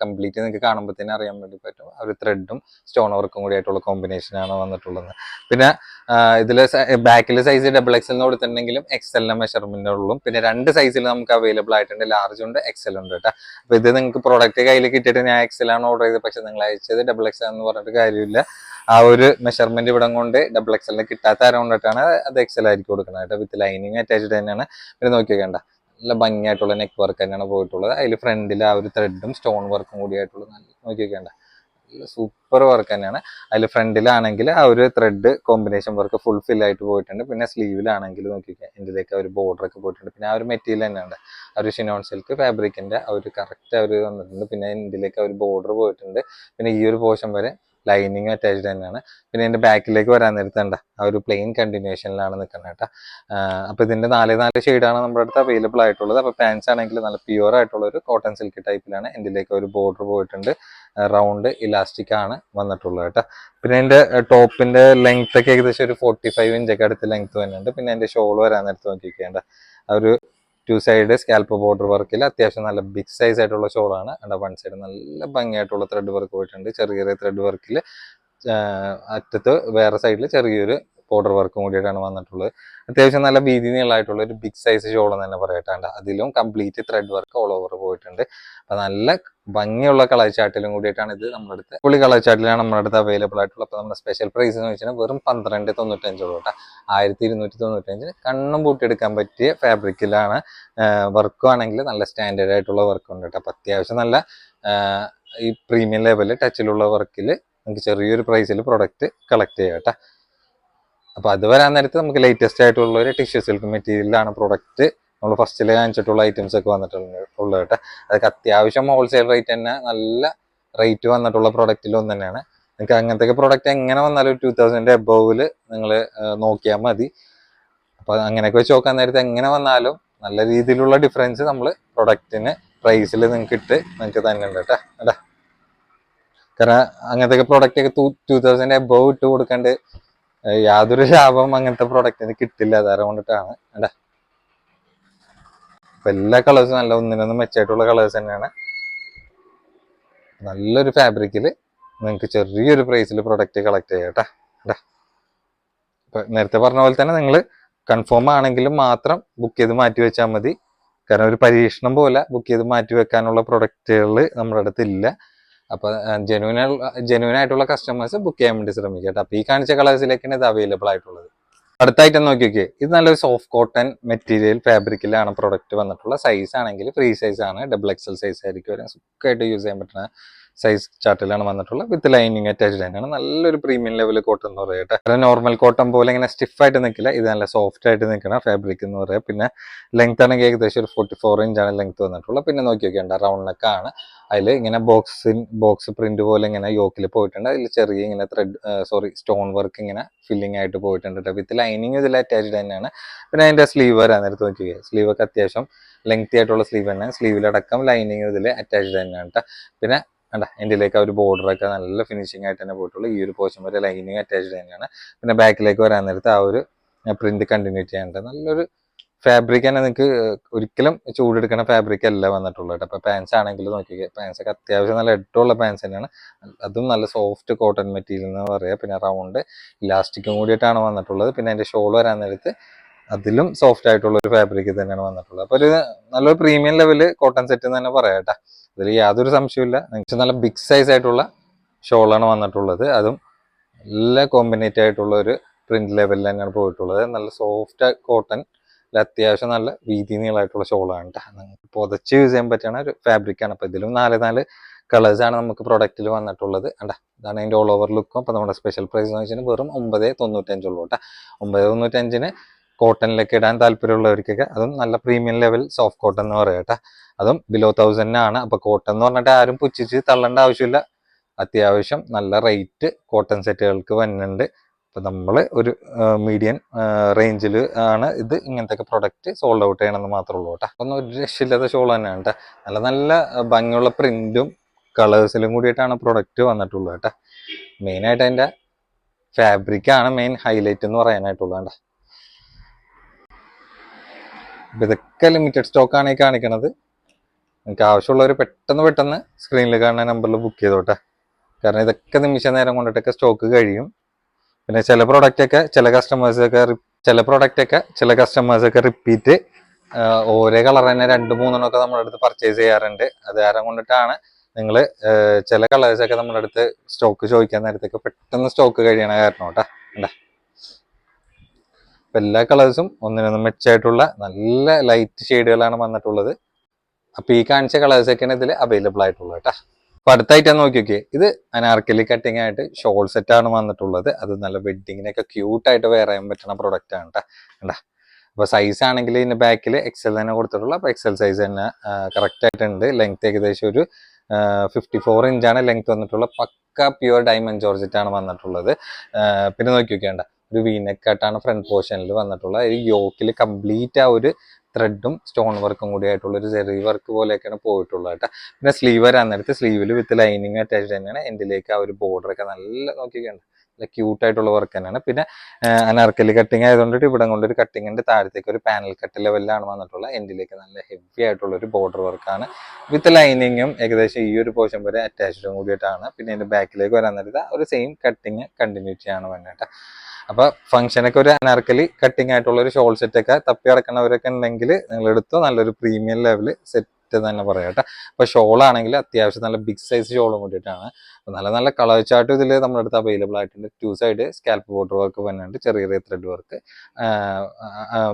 കംപ്ലീറ്റ് നിങ്ങൾക്ക് കാണുമ്പോൾ തന്നെ അറിയാൻ വേണ്ടി പറ്റും. ഒരു ത്രെഡും സ്റ്റോൺ വർക്കും കൂടി ആയിട്ടുള്ള കോമ്പിനേഷൻ ആണ് വന്നിട്ടുള്ളത്. പിന്നെ ഇതിൽ ബാക്കിൽ സൈസ് ഡബിൾ എക്സലിന് കൊടുത്തിട്ടുണ്ടെങ്കിലും എക്സലിന്റെ മെഷർമെന്റ് ഉള്ളൂ പിന്നെ രണ്ട് സൈസിൽ നമുക്ക് അവൈലബിൾ ആയിട്ടുണ്ട് ലാർജ് ഉണ്ട് എക്സൽ ഉണ്ട് കേട്ടോ അപ്പൊ ഇത് നിങ്ങൾക്ക് പ്രോഡക്റ്റ് കയ്യിൽ കിട്ടിയിട്ട് ഞാൻ എക്സൽ ആണ് ഓർഡർ ചെയ്തത്. പക്ഷെ നിങ്ങൾ അയച്ചത് ഡബിൾ എക്സൽ എന്ന് പറഞ്ഞിട്ട് കാര്യമില്ല. ആ ഒരു മെഷർമെന്റ് ഇവിടം കൊണ്ട് ഡബിൾ എക്സലിന് കിട്ടാത്ത ആരോണ്ടിട്ടാണ് അത് എക്സൽ ആയിരിക്കും കൊടുക്കുന്നത് കേട്ടോ വിത്ത് ലൈനിങ് അറ്റാച്ച്ഡ് തന്നെയാണ്. പിന്നെ നോക്കി വെക്കേണ്ട നല്ല ഭംഗിയായിട്ടുള്ള നെക്ക് വർക്ക് തന്നെയാണ് പോയിട്ടുള്ളത്. അതിൽ ഫ്രണ്ടിൽ ആ ഒരു ത്രെഡും സ്റ്റോൺ വർക്കും കൂടി ആയിട്ടുള്ള നല്ല നോക്കി വെക്കേണ്ട നല്ല സൂപ്പർ വർക്ക് തന്നെയാണ്. അതിൽ ഫ്രണ്ടിലാണെങ്കിൽ ആ ഒരു thread combination work full fill ആയിട്ട് പോയിട്ടുണ്ട്. പിന്നെ സ്ലീവിലാണെങ്കിൽ നോക്കിക്കാം ഇതിലേക്ക് ഒരു ബോർഡർ ഒക്കെ പോയിട്ടുണ്ട്. പിന്നെ ആ ഒരു മെറ്റീരിയൽ തന്നെയുണ്ട്. ആ ഒരു ഷിനോൺ സിൽക്ക് ഫാബ്രിക്കിന്റെ ആ ഒരു കറക്റ്റ് അവർ വന്നിട്ടുണ്ട്. പിന്നെ ഇതിലേക്ക് ആ ഒരു ബോർഡർ പോയിട്ടുണ്ട്. പിന്നെ ഈ ഒരു പോർഷൻ വരെ ലൈനിങ് അറ്റാച്ച്ഡ് തന്നെയാണ്. പിന്നെ ഇതിന്റെ ബാക്കിലേക്ക് വരാൻ നേരത്തേണ്ട ആ ഒരു പ്ലെയിൻ കണ്ടിന്യൂഷനിലാണ് നിൽക്കുന്നത് കേട്ടോ. അപ്പൊ ഇതിന്റെ നാല് നാല് ഷെയ്ഡാണ് നമ്മുടെ അടുത്ത് അവൈലബിൾ ആയിട്ടുള്ളത്. അപ്പൊ പാൻസ് ആണെങ്കിൽ നല്ല പ്യുവർ ആയിട്ടുള്ള ഒരു കോട്ടൺ സിൽക്ക് ടൈപ്പിലാണ് ഇതിലേക്ക് ഒരു ബോർഡർ പോയിട്ടുണ്ട്. റൗണ്ട് ഇലാസ്റ്റിക് ആണ് വന്നിട്ടുള്ളത് കേട്ടോ. പിന്നെ അതിന്റെ ടോപ്പിന്റെ ലെങ്ത് ഒക്കെ ഏകദേശം ഒരു ഫോർട്ടി ഫൈവ് ഇഞ്ചൊക്കെ അടുത്ത് ലെങ്ത് തന്നെയുണ്ട്. പിന്നെ അതിന്റെ ഷോൾ വരാൻ നേരത്ത് നോക്കിക്കേണ്ട ഒരു ടു സൈഡ് സ്കാൽപ്പ് ബോർഡർ വർക്കിൽ അത്യാവശ്യം നല്ല ബിഗ് സൈസ് ആയിട്ടുള്ള ഷോളാണ് അവിടെ വൺ സൈഡ് നല്ല ഭംഗിയായിട്ടുള്ള ത്രെഡ് വർക്ക് പോയിട്ടുണ്ട്. ചെറിയ ചെറിയ ത്രെഡ് വർക്കിൽ അറ്റത്ത് വേറെ സൈഡിൽ ചെറിയൊരു ബോർഡർ വർക്കും കൂടിയിട്ടാണ് വന്നിട്ടുള്ളത്. അത്യാവശ്യം നല്ല വീതി നീളമായിട്ടുള്ള ഒരു ബിഗ് സൈസ് ഷോൾ തന്നെ പറയട്ടാണ്ട് അതിലും complete thread work all over പോയിട്ടുണ്ട്. അപ്പൊ നല്ല ഭംഗിയുള്ള കളർച്ചാട്ടിലും കൂടിയിട്ടാണ് ഇത് നമ്മുടെ അടുത്ത് പുള്ളി കളർച്ചാട്ടിലാണ് നമ്മുടെ അടുത്ത് അവൈലബിൾ ആയിട്ടുള്ളത്. അപ്പൊ നമ്മുടെ സ്പെഷ്യൽ പ്രൈസ് എന്ന് വെച്ചാൽ വെറും പന്ത്രണ്ട് തൊണ്ണൂറ്റഞ്ചുള്ളൂ കേട്ടോ. ആയിരത്തി ഇരുന്നൂറ്റി തൊണ്ണൂറ്റഞ്ച് കണ്ണും പൂട്ടിയെടുക്കാൻ പറ്റിയ ഫാബ്രിക്കിലാണ് വർക്കും ആണെങ്കിൽ നല്ല സ്റ്റാൻഡേർഡ് ആയിട്ടുള്ള വർക്ക് ഉണ്ട് കേട്ടോ. അപ്പൊ അത്യാവശ്യം നല്ല ഈ പ്രീമിയം ലെവലിൽ ടച്ചിലുള്ള വർക്കിൽ നമുക്ക് ചെറിയൊരു പ്രൈസിൽ പ്രൊഡക്റ്റ് കളക്ട് ചെയ്യാം കേട്ടോ. അപ്പൊ അത് വരാൻ നേരത്ത് നമുക്ക് ലേറ്റസ്റ്റ് ആയിട്ടുള്ള ഒരു ടിഷ്യൂ സിൽക്ക് മെറ്റീരിയലാണ് പ്രൊഡക്റ്റ് നമ്മൾ ഫസ്റ്റിൽ കാണിച്ചിട്ടുള്ള ഐറ്റംസ് ഒക്കെ വന്നിട്ടുണ്ട് ഉള്ളത് കേട്ടോ. അതൊക്കെ അത്യാവശ്യം ഹോൾസെയിൽ റേറ്റ് തന്നെ നല്ല റേറ്റ് വന്നിട്ടുള്ള പ്രൊഡക്റ്റിൽ ഒന്ന് തന്നെയാണ്. നിങ്ങൾക്ക് അങ്ങനത്തെ പ്രൊഡക്റ്റ് എങ്ങനെ വന്നാലും ടൂ തൗസൻഡ് എബോവിൽ നിങ്ങൾ നോക്കിയാൽ മതി. അപ്പോൾ അങ്ങനെയൊക്കെ വെച്ച് നോക്കാൻ നേരത്തെ എങ്ങനെ വന്നാലും നല്ല രീതിയിലുള്ള ഡിഫറൻസ് നമ്മൾ പ്രൊഡക്റ്റിന് പ്രൈസിൽ നിങ്ങൾക്ക് ഇട്ട് നിങ്ങൾക്ക് തന്നെ ഉണ്ട് കേട്ടോ. കേട്ടാ കാരണം അങ്ങനത്തെ പ്രൊഡക്റ്റ് ഒക്കെ ടൂ തൗസൻഡ് എബോവ് ഇട്ട് കൊടുക്കാണ്ട് യാതൊരു ലാഭം അങ്ങനത്തെ പ്രൊഡക്റ്റിന് കിട്ടില്ല. അതാരം കൊണ്ടിട്ടാണ്. അല്ലെ? അപ്പൊ എല്ലാ കളേഴ്സും നല്ല ഒന്നിനൊന്നും മെച്ചമായിട്ടുള്ള കളേഴ്സ് തന്നെയാണ്. നല്ലൊരു ഫാബ്രിക്കിൽ നിങ്ങൾക്ക് ചെറിയൊരു പ്രൈസിൽ പ്രൊഡക്റ്റ് കളക്ട് ചെയ്യാം കേട്ടാ. ഇപ്പൊ നേരത്തെ പറഞ്ഞ പോലെ തന്നെ നിങ്ങൾ കൺഫേം ആണെങ്കിലും മാത്രം ബുക്ക് ചെയ്ത് മാറ്റി വെച്ചാൽ മതി. കാരണം ഒരു പരീക്ഷണം പോലെ ബുക്ക് ചെയ്ത് മാറ്റി വെക്കാനുള്ള പ്രൊഡക്റ്റുകൾ നമ്മുടെ അടുത്ത് ഇല്ല അപ്പൊ ജെനുവിൻ ആയിട്ടുള്ള കസ്റ്റമേഴ്സ് ബുക്ക് ചെയ്യാൻ വേണ്ടി ശ്രമിക്കുക കേട്ടോ. അപ്പൊ ഈ കാണിച്ച കളേഴ്സിലേക്കാണ് ഇത് അവൈലബിൾ ആയിട്ടുള്ളത്. അടുത്ത ഐറ്റം നോക്കി നോക്കിയേ ഇത് നല്ലൊരു സോഫ്റ്റ് കോട്ടൺ മെറ്റീരിയൽ ഫാബ്രിക്കിലാണ് പ്രൊഡക്റ്റ് വന്നിട്ടുള്ള സൈസ് ആണെങ്കിൽ ഫ്രീ സൈസ് ആണ്. ഡബിൾ എക്സൽ സൈസ് ആയിരിക്കും. സുഖമായിട്ട് യൂസ് ചെയ്യാൻ പറ്റുന്ന സൈസ് ചാർട്ടിലാണ് വന്നിട്ടുള്ളത്. വിത്ത് ലൈനിങ് അറ്റാച്ച്ഡ് തന്നെയാണ് നല്ലൊരു പ്രീമിയം ലെവൽ കോട്ടൺ എന്ന് പറയട്ടെ കാരണം നോർമൽ കോട്ടൺ പോലെ ഇങ്ങനെ സ്റ്റിഫ് ആയിട്ട് നിൽക്കില്ല. ഇത് നല്ല സോഫ്റ്റ് ആയിട്ട് നിൽക്കുന്ന ഫാബ്രിക് എന്ന് പറയാം. പിന്നെ ലെങ്ത് ആണെങ്കിൽ ഏകദേശം ഒരു ഫോർട്ടി ഫോർ ഇഞ്ചാണ് ലെങ്ത് വന്നിട്ടുള്ളത്. പിന്നെ നോക്കി നോക്കിയുണ്ട് റൗണ്ട് നെക്ക് ആണ്. അതിൽ ഇങ്ങനെ ബോക്സിൻ ബോക്സ് പ്രിന്റ് പോലെ ഇങ്ങനെ യോക്കിൽ പോയിട്ടുണ്ട്. അതിൽ ചെറിയ ഇങ്ങനെ ത്രെഡ് സോറി സ്റ്റോൺ വർക്ക് ഇങ്ങനെ ഫില്ലിംഗ് ആയിട്ട് പോയിട്ടുണ്ട് കേട്ടോ. വിത്ത് ലൈനിങ് ഇതിൽ അറ്റാച്ച്ഡ് തന്നെയാണ് പിന്നെ അതിന്റെ സ്ലീവ് വരാൻ നേരത്ത് നോക്കി സ്ലീവ് ഒക്കെ അത്യാവശ്യം ലെങ്തി ആയിട്ടുള്ള സ്ലീവ് തന്നെ. സ്ലീവിലടക്കം ലൈനിങ് ഇതിൽ അറ്റാച്ച്ഡ് തന്നെയാണ് കേട്ടോ. പിന്നെ കണ്ട എന്റെലേക്ക് ആ ഒരു ബോർഡർ ഒക്കെ നല്ല ഫിനിഷിംഗ് ആയിട്ട് തന്നെ പോയിട്ടുള്ളൂ. ഈ ഒരു പോർഷൻ വരെ ലൈനിങ് അറ്റാച്ച്ഡ് തന്നെയാണ്. പിന്നെ ബാക്കിലേക്ക് വരാൻ നേരത്ത് ആ ഒരു പ്രിന്റ് കണ്ടിന്യൂ ചെയ്യാനുണ്ട്. നല്ലൊരു ഫാബ്രിക് തന്നെ നിങ്ങൾക്ക് ഒരിക്കലും ചൂടെടുക്കുന്ന ഫാബ്രിക് അല്ല വന്നിട്ടുള്ളത് കേട്ടോ. അപ്പൊ പാൻസ് ആണെങ്കിൽ നോക്കിക്കേ പാൻസ് ഒക്കെ അത്യാവശ്യം നല്ല എട്ടുള്ള പാൻസ് തന്നെയാണ്. അതും നല്ല സോഫ്റ്റ് കോട്ടൺ മെറ്റീരിയൽ എന്ന് പറയാം. പിന്നെ റൗണ്ട് ഇലാസ്റ്റിക്കും കൂടിയിട്ടാണ് വന്നിട്ടുള്ളത്. പിന്നെ അതിന്റെ ഷോൾ വരാൻ നേരത്ത് അതിലും സോഫ്റ്റ് ആയിട്ടുള്ള ഒരു ഫാബ്രിക് തന്നെയാണ് വന്നിട്ടുള്ളത്. അപ്പൊ നല്ലൊരു പ്രീമിയം ലെവൽ കോട്ടൺ സെറ്റ് തന്നെ പറയാം അതിൽ യാതൊരു സംശയമില്ല നിങ്ങൾക്ക് നല്ല ബിഗ് സൈസ് ആയിട്ടുള്ള ഷോളാണ് വന്നിട്ടുള്ളത്. അതും നല്ല കോമ്പിനേറ്റ് ആയിട്ടുള്ള ഒരു പ്രിന്റ് ലെവലിൽ തന്നെയാണ് പോയിട്ടുള്ളത്. നല്ല സോഫ്റ്റ് കോട്ടൺ അത്യാവശ്യം നല്ല വീതി നീളമായിട്ടുള്ള ഷോളാണ് നിങ്ങൾക്ക് പുതച്ച് യൂസ് ചെയ്യാൻ പറ്റുന്ന ഒരു ഫാബ്രിക് ആണ്. അപ്പൊ ഇതിലും നാല് നാല് കളേഴ്സ് ആണ് നമുക്ക് പ്രൊഡക്റ്റിൽ വന്നിട്ടുള്ളത് കണ്ടാ. ഇതാണ് അതിന്റെ ഓൾ ഓവർ ലുക്കും അപ്പൊ നമ്മുടെ സ്പെഷ്യൽ പ്രൈസ് എന്ന് വെച്ചാൽ വെറും ഒമ്പത് തൊണ്ണൂറ്റഞ്ചുള്ളൂ കേട്ടോ. ഒമ്പത് തൊണ്ണൂറ്റഞ്ചിന് കോട്ടണിലേക്ക് ഇടാൻ താല്പര്യമുള്ളവർക്കൊക്കെ അതും നല്ല പ്രീമിയം ലെവൽ സോഫ്റ്റ് കോട്ടൺ എന്ന് പറയാം കേട്ടോ. അതും ബിലോ തൗസൻഡിനാണ് അപ്പൊ കോട്ടൺ എന്ന് പറഞ്ഞിട്ട് ആരും പുച്ഛിച്ച് തള്ളേണ്ട ആവശ്യമില്ല. അത്യാവശ്യം നല്ല റേറ്റ് കോട്ടൺ സെറ്റുകൾക്ക് വരുന്നുണ്ട് അപ്പൊ നമ്മൾ ഒരു മീഡിയൻ റേഞ്ചിൽ ആണ് ഇത് ഇങ്ങനത്തെ പ്രൊഡക്റ്റ് സോൾഡ് ഔട്ട് ചെയ്യണമെന്ന് മാത്രമേ ഉള്ളൂ കേട്ടോ. ഒന്നും ഒരു രക്ഷയില്ലാത്ത ഷോൾ തന്നെയാണ് കേട്ടോ. നല്ല നല്ല ഭംഗിയുള്ള പ്രിന്റും കളേഴ്സിലും കൂടിയിട്ടാണ് പ്രൊഡക്റ്റ് വന്നിട്ടുള്ളൂ കേട്ടോ. മെയിനായിട്ട് അതിന്റെ ഫാബ്രിക്കാണ് മെയിൻ ഹൈലൈറ്റ് എന്ന് പറയാനായിട്ടുള്ളത് കേട്ടോ. ഇതൊക്കെ ലിമിറ്റഡ് സ്റ്റോക്ക് ആണ് ഈ കാണിക്കണത്. നിങ്ങൾക്ക് ആവശ്യമുള്ളവർ പെട്ടെന്ന് പെട്ടെന്ന് സ്ക്രീനിൽ കാണുന്ന നമ്പറിൽ ബുക്ക് ചെയ്തോട്ടെ. കാരണം ഇതൊക്കെ നിമിഷ നേരം കൊണ്ടിട്ടൊക്കെ സ്റ്റോക്ക് കഴിയും. പിന്നെ ചില പ്രോഡക്റ്റൊക്കെ ചില കസ്റ്റമേഴ്സൊക്കെ ചില പ്രോഡക്റ്റൊക്കെ ചില കസ്റ്റമേഴ്സൊക്കെ റിപ്പീറ്റ് ഓരോ കളർ തന്നെ രണ്ട് മൂന്നെണ്ണം ഒക്കെ നമ്മുടെ അടുത്ത് പർച്ചേസ് ചെയ്യാറുണ്ട്. അത് കാരണം കൊണ്ടിട്ടാണ് നിങ്ങൾ ചില കളേഴ്സൊക്കെ നമ്മുടെ അടുത്ത് സ്റ്റോക്ക് ചോദിക്കാൻ നേരത്തേക്ക് പെട്ടെന്ന് സ്റ്റോക്ക് കഴിയണ കാരണം കേട്ടാ. കണ്ടാ അപ്പൊ എല്ലാ കളേഴ്സും ഒന്നിനൊന്ന് മെച്ചായിട്ടുള്ള നല്ല ലൈറ്റ് ഷെയ്ഡുകളാണ് വന്നിട്ടുള്ളത്. അപ്പം ഈ കാണിച്ച കളേഴ്സ് ഒക്കെയാണ് ഇതിൽ അവൈലബിൾ ആയിട്ടുള്ളത് കേട്ടോ. അപ്പൊ അടുത്തായിട്ട് നോക്കി നോക്കിയേ ഇത് അനാർക്കലി കട്ടിങ് ആയിട്ട് ഷോൾ സെറ്റാണ് വന്നിട്ടുള്ളത്. അത് നല്ല വെഡിങ്ങിനൊക്കെ ക്യൂട്ടായിട്ട് വെയർ ചെയ്യാൻ പറ്റുന്ന പ്രൊഡക്റ്റ് ആണ് കേട്ടാ. കണ്ടാ? അപ്പൊ സൈസ് ആണെങ്കിൽ ഇതിന്റെ ബാക്കിൽ എക്സൽ തന്നെ കൊടുത്തിട്ടുള്ളൂ. അപ്പോൾ എക്സൽ സൈസ് തന്നെ കറക്റ്റ് ആയിട്ടുണ്ട്. ലെങ്ത് ഏകദേശം ഒരു ഫിഫ്റ്റി ഫോർ ഇഞ്ചാണ് ലെങ്ത് വന്നിട്ടുള്ളത്. പക്ക പ്യുവർ ഡയമണ്ട് ജോർജറ്റ് ആണ് വന്നിട്ടുള്ളത്. പിന്നെ നോക്കി നോക്കിയാണ്ട ഒരു വീനക്കായിട്ടാണ് ഫ്രണ്ട് പോർഷനിൽ വന്നിട്ടുള്ളത്. ഈ യോക്കിൽ കംപ്ലീറ്റ് ആ ഒരു ത്രെഡും സ്റ്റോൺ വർക്കും കൂടി ആയിട്ടുള്ള ഒരു ചെറിയ വർക്ക് പോലെയൊക്കെയാണ് പോയിട്ടുള്ളത് കേട്ടോ. പിന്നെ സ്ലീവ് വരാൻ നേരത്ത് സ്ലീവിൽ വിത്ത് ലൈനിങ് അറ്റാച്ച് തന്നെയാണ്. എന്തിലേക്ക് ആ ഒരു ബോർഡർ ഒക്കെ നല്ല നോക്കിക്കണ്ട ക്യൂട്ട് ആയിട്ടുള്ള വർക്ക് തന്നെയാണ്. പിന്നെ അനാർക്കലി കട്ടിങ് ആയതുകൊണ്ട് ഇവിടെ കൊണ്ടൊരു കട്ടിങ്ങിന്റെ താഴത്തേക്ക് ഒരു പാനൽ കട്ട് ലെവലിലാണ് വന്നിട്ടുള്ളത്. എൻഡിലേക്ക് നല്ല ഹെവി ആയിട്ടുള്ള ഒരു ബോർഡർ വർക്കാണ് വിത്ത് ലൈനിങ്ങും ഏകദേശം ഈ ഒരു പോർഷൻ വരെ അറ്റാച്ച്ഡും കൂടിയിട്ടാണ്. പിന്നെ ഇതിന്റെ ബാക്കിലേക്ക് വരാൻ നേരത്തെ ഒരു സെയിം കട്ടിങ് കണ്ടിന്യൂറ്റി ആണ് വേണ്ടിയിട്ട് അപ്പൊ ഫംഗ്ഷനൊക്കെ ഒരു അനാർക്കലി കട്ടിങ് ആയിട്ടുള്ള ഒരു ഷോൾ സെറ്റ് ഒക്കെ തപ്പി കിടക്കുന്നവരൊക്കെ ഉണ്ടെങ്കിൽ നിങ്ങൾ എടുത്ത് നല്ലൊരു പ്രീമിയം ലെവൽ സെറ്റ് തന്നെ പറയാം കേട്ടോ. അപ്പൊ ഷോൾ ആണെങ്കിൽ അത്യാവശ്യം നല്ല ബിഗ് സൈസ് ഷോളും കൂടിയിട്ടാണ്. നല്ല നല്ല കളർ ചാർട്ടും ഇതിൽ നമ്മുടെ അടുത്ത് അവൈലബിൾ ആയിട്ടുണ്ട്. Two side scallop border work വന്നിട്ടുണ്ട്. ചെറിയ ചെറിയ ത്രെഡ് വർക്ക്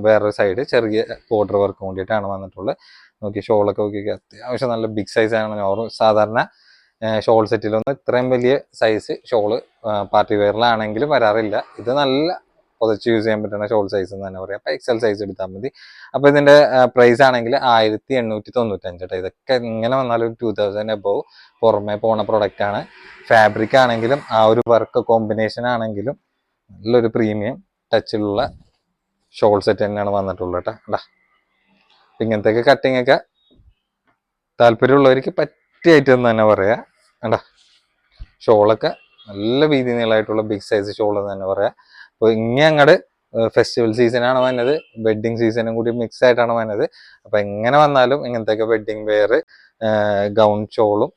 വേറൊരു സൈഡ് ചെറിയ ബോർഡർ വർക്ക് കൂടിയിട്ടാണ് വന്നിട്ടുള്ളത്. നോക്കി ഷോളൊക്കെ നോക്കി അത്യാവശ്യം നല്ല ബിഗ് സൈസ് ആണ്. സാധാരണ ഷോൾ സെറ്റിലൊന്നും ഇത്രയും വലിയ സൈസ് ഷോൾ പാർട്ടി വെയറിലാണെങ്കിലും വരാറില്ല. ഇത് നല്ല പുതച്ച് യൂസ് ചെയ്യാൻ പറ്റുന്ന ഷോൾ സൈസ് എന്ന് തന്നെ പറയാം. അപ്പം എക്സൽ സൈസ് എടുത്താൽ മതി. അപ്പോൾ ഇതിന്റെ പ്രൈസ് ആണെങ്കിൽ ആയിരത്തി എണ്ണൂറ്റി തൊണ്ണൂറ്റഞ്ച് കേട്ടോ ഇതൊക്കെ ഇങ്ങനെ വന്നാലും ടൂ തൗസൻഡ് എബോവ് പുറമെ പോണ പ്രൊഡക്റ്റാണ് ഫാബ്രിക് ആണെങ്കിലും ആ ഒരു വർക്ക് കോമ്പിനേഷൻ ആണെങ്കിലും നല്ലൊരു പ്രീമിയം ടച്ചിലുള്ള ഷോൾ സെറ്റ് തന്നെയാണ് വന്നിട്ടുള്ളത് കേട്ടോ കണ്ടാ ഇങ്ങനത്തെയൊക്കെ കട്ടിങ് ഒക്കെ താല്പര്യമുള്ളവർക്ക് പറ്റിയ ഐറ്റം എന്ന് തന്നെ പറയാം. കണ്ടാ? ഷോളൊക്കെ നല്ല വീതി നീളമായിട്ടുള്ള ബിഗ് സൈസ് ഷോൾ എന്ന് തന്നെ പറയാം. അപ്പോൾ ഇങ്ങനെ അങ്ങോട്ട് ഫെസ്റ്റിവൽ സീസണാണ് വന്നത്. വെഡ്ഡിങ് സീസണും കൂടി മിക്സ് ആയിട്ടാണ് വന്നത്. അപ്പോൾ എങ്ങനെ വന്നാലും ഇങ്ങനത്തെ വെഡ്ഡിങ് വെയർ ഗൗൺ ഷോളും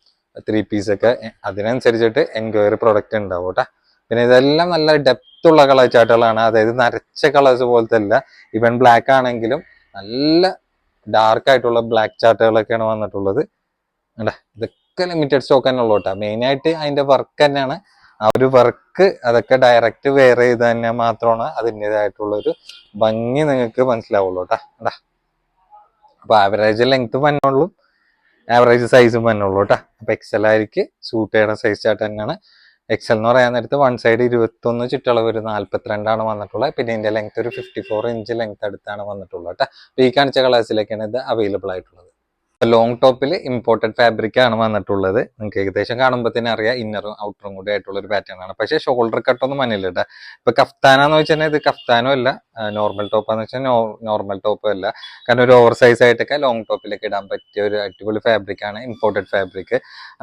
ത്രീ പീസൊക്കെ അതിനനുസരിച്ചിട്ട് എൻക്വയറി പ്രൊഡക്റ്റ് ഉണ്ടാവും കേട്ടോ. പിന്നെ ഇതെല്ലാം നല്ല ഡെപ്ത് ഉള്ള കളർ ചാർട്ടുകളാണ് അതായത് നരച്ച കളേഴ്സ് പോലത്തെ അല്ല ഇവൻ ബ്ലാക്ക് ആണെങ്കിലും നല്ല ഡാർക്ക് ആയിട്ടുള്ള ബ്ലാക്ക് ചാർട്ടുകളൊക്കെയാണ് വന്നിട്ടുള്ളത്. കണ്ടാ? ഇതൊക്കെ ലിമിറ്റഡ് സ്റ്റോക്ക് തന്നെ ഉള്ളൂ കേട്ടോ മെയിൻ ആയിട്ട് അതിന്റെ വർക്ക് തന്നെയാണ്. ആ ഒരു വർക്ക് അതൊക്കെ ഡയറക്റ്റ് വെയർ ചെയ്ത് തന്നെ മാത്രമാണ് അതിന്റെതായിട്ടുള്ള ഒരു ഭംഗി നിങ്ങൾക്ക് മനസ്സിലാവുള്ളൂ കേട്ടാ അപ്പോൾ അപ്പൊ ആവറേജ് ലെങ്ത് വന്നുള്ളൂ ആവറേജ് സൈസും വന്നുള്ളൂ കേട്ടോ അപ്പൊ എക്സൽ ആയിരിക്കും സൂട്ട് ചെയ്യണ സൈസ് ആയിട്ട് തന്നെയാണ്. എക്സൽ എന്ന് പറയാൻ നേരത്ത് വൺ സൈഡ് ഇരുപത്തൊന്ന് ചുറ്റളവ് ഒരു നാല്പത്തിരണ്ടാണ് വന്നിട്ടുള്ളത്. പിന്നെ ഇതിന്റെ ലെങ്ത് ഒരു ഫിഫ്റ്റി ഫോർ ഇഞ്ച് ലെങ്ത് അടുത്താണ് വന്നിട്ടുള്ളത് കേട്ടോ അപ്പൊ ഈ കാണിച്ച കളേഴ്സിലേക്കാണ് ഇത് അവൈലബിൾ ആയിട്ടുള്ളത്. ലോങ് ടോപ്പിൽ ഇമ്പോർട്ടഡ് ഫാബ്രിക് ആണ് വന്നിട്ടുള്ളത്. നിങ്ങൾക്ക് ഏകദേശം കാണുമ്പോൾ തന്നെ അറിയാം ഇന്നറും ഔട്ടറും കൂടി ആയിട്ടുള്ള ഒരു പാറ്റേൺ ആണ്. പക്ഷേ ഷോൾഡർ കട്ടൊന്നും മഞ്ഞില്ല കേട്ടോ ഇപ്പൊ കഫ്താനാന്ന് വെച്ചാൽ ഇത് കഫ്താനും അല്ല നോർമൽ ടോപ്പാന്ന് വെച്ചാൽ നോർമൽ ടോപ്പും അല്ല. കാരണം ഒരു ഓവർ സൈസ് ആയിട്ടൊക്കെ ലോങ് ടോപ്പിലേക്ക് ഇടാൻ പറ്റിയ ഒരു അടിപൊളി ഫാബ്രിക് ആണ് ഇമ്പോർട്ടഡ് ഫാബ്രിക്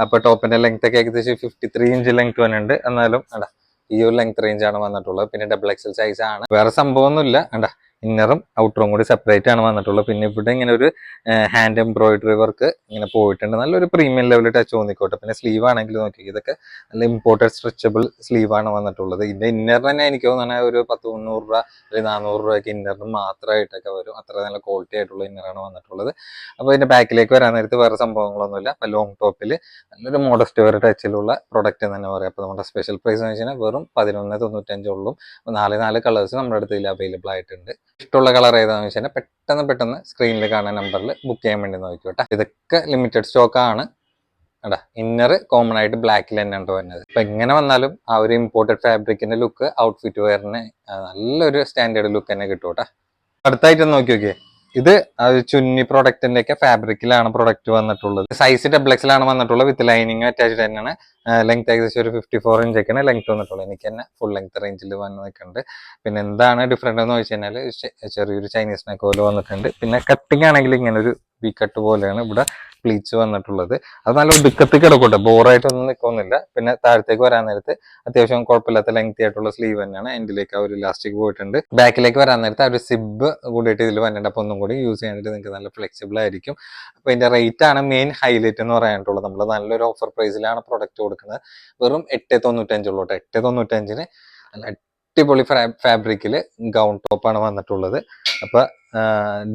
അപ്പൊ ടോപ്പിന്റെ ലെങ്ത് ഒക്കെ ഏകദേശം ഫിഫ്റ്റി ത്രീ ഇഞ്ച് ലെങ്ത് വരുന്നുണ്ട് എന്നാലും അടാ ഈ ഒരു ലെങ്ത് റേഞ്ച് ആണ് വന്നിട്ടുള്ളത്. പിന്നെ ഡബിൾ എക്സൽ സൈസ് ആണ്. വേറെ സംഭവമൊന്നുമില്ല അണ്ടാ ഇന്നറും ഔട്ടറും കൂടി സെപ്പറേറ്റ് ആണ് വന്നിട്ടുള്ളത് പിന്നെ ഇവിടെ ഇങ്ങനെ ഒരു ഹാൻഡ് എംബ്രോയിഡറി വർക്ക് ഇങ്ങനെ പോയിട്ടുണ്ട്. നല്ലൊരു പ്രീമിയം ലെവൽ ടച്ച് തോന്നിക്കോട്ടെ. പിന്നെ സ്ലീവ് ആണെങ്കിൽ നോക്കി ഇതൊക്കെ നല്ല ഇമ്പോർട്ടഡ് സ്ട്രെച്ചബിൾ സ്ലീവ് ആണ് വന്നിട്ടുള്ളത്. ഇതിന്റെ ഇന്നർ തന്നെ എനിക്ക് തോന്നുന്നത് ഒരു പത്ത് മുന്നൂറ് രൂപ അല്ലെങ്കിൽ നാനൂറ് രൂപയ്ക്ക് ഇന്നറിന് മാത്രമായിട്ടൊക്കെ വരും. അത്ര നല്ല ക്വാളിറ്റി ആയിട്ടുള്ള ഇന്നറാണ് വന്നിട്ടുള്ളത്. അപ്പോൾ ഇതിന്റെ ബാക്കിലേക്ക് വരാൻ നേരത്ത് വേറെ സംഭവങ്ങളൊന്നുമില്ല. അപ്പോൾ ലോങ് ടോപ്പിൽ നല്ലൊരു മോഡസ്റ്റ് വേറെ ടച്ചിലുള്ള പ്രൊഡക്റ്റ് തന്നെ പറയാം. അപ്പോൾ നമ്മുടെ സ്പെഷ്യൽ പ്രൈസ് എന്ന് വെച്ചാൽ വെറും പതിനൊന്ന് തൊണ്ണൂറ്റഞ്ചുള്ളൂ നാല് നാല് കളേഴ്സ് നമ്മുടെ അടുത്ത് അവൈലബിൾ ആയിട്ടുണ്ട്. ഇഷ്ടമുള്ള കളർ ഏതാണെന്ന് വെച്ചാൽ പെട്ടെന്ന് പെട്ടെന്ന് സ്ക്രീനിൽ കാണുന്ന നമ്പറിൽ ബുക്ക് ചെയ്യാൻ വേണ്ടി നോക്കിക്കോട്ടെ. ഇതൊക്കെ ലിമിറ്റഡ് സ്റ്റോക്ക് ആണ്. എടാ ഇന്നർ കോമൺ ആയിട്ട് ബ്ലാക്കിൽ തന്നെ ഉണ്ട് വരുന്നത്. അപ്പൊ എങ്ങനെ വന്നാലും ആ ഒരു ഇമ്പോർട്ടഡ് ഫാബ്രിക്കിന്റെ ലുക്ക് ഔട്ട്ഫിറ്റ് വെയറിന് നല്ലൊരു സ്റ്റാൻഡേർഡ് ലുക്ക് തന്നെ കിട്ടും കേട്ടോ അടുത്തായിട്ട് നോക്കി നോക്കിയേ. ഇത് ചുന്നി പ്രൊഡക്റ്റിന്റെ ഒക്കെ ഫാബ്രിക്കിലാണ് പ്രൊഡക്റ്റ് വന്നിട്ടുള്ളത് സൈസ് ഡബിൾ എക്സിലാണ് വന്നിട്ടുള്ളത്. വിത്ത് ലൈനിങ് അറ്റാച്ച്ഡ് തന്നെയാണ്. ലെങ്ത് ഏകദേശം ഒരു ഫിഫ്റ്റി ഫോർ ഇഞ്ച് ഒക്കെയാണ് ലെങ്ത് വന്നിട്ടുള്ളത്. എനിക്ക് തന്നെ ഫുൾ ലെങ്ത് റേഞ്ചിൽ വന്ന് നിൽക്കുന്നുണ്ട്. പിന്നെ എന്താണ് ഡിഫറെന്റ് എന്ന് വെച്ച് കഴിഞ്ഞാൽ ചെറിയൊരു ചൈനീസ് പോലെ വന്നിട്ടുണ്ട്. പിന്നെ കട്ടിങ് ആണെങ്കിൽ ഇങ്ങനെ ഒരു വി കട്ട് പോലെയാണ്. ഇവിടെ പ്ലീറ്റ്സ് വന്നിട്ടുള്ളത്. അത് നല്ല ഒടുക്കത്തിൽ കിടക്കട്ടെ. ബോറായിട്ടൊന്നും നിൽക്കുന്നില്ല പിന്നെ താഴത്തേക്ക് വരാൻ നേരത്ത് അത്യാവശ്യം കുഴപ്പമില്ലാത്ത ലെങ്തി ആയിട്ടുള്ള സ്ലീവ് തന്നെയാണ്. എൻഡിലേക്ക് ആ ഒരു ഇലാസ്റ്റിക് പോയിട്ടുണ്ട്. ബാക്കിലേക്ക് വരാൻ നേരത്ത് ആ ഒരു സിബ് കൂടിയിട്ട് ഇതിൽ വന്നിട്ട് അപ്പോൾ ഒന്നും കൂടി യൂസ് ചെയ്യാനായിട്ട് നിങ്ങൾക്ക് നല്ല ഫ്ലെക്സിബിൾ ആയിരിക്കും. അപ്പൊ ഇതിന്റെ റേറ്റ് ആണ് മെയിൻ ഹൈലൈറ്റ് എന്ന് പറയാനായിട്ടുള്ളത് നമ്മൾ നല്ലൊരു ഓഫർ പ്രൈസിലാണ് പ്രൊഡക്റ്റ് കൊടുക്കുന്നത്. വെറും എട്ട് തൊണ്ണൂറ്റഞ്ചുള്ളൂ കേട്ടോ. എട്ട് തൊണ്ണൂറ്റഞ്ചിന് അടിപൊളി ഫാബ്രിക്കിൽ ഗൗൺ ടോപ്പാണ് വന്നിട്ടുള്ളത്. അപ്പൊ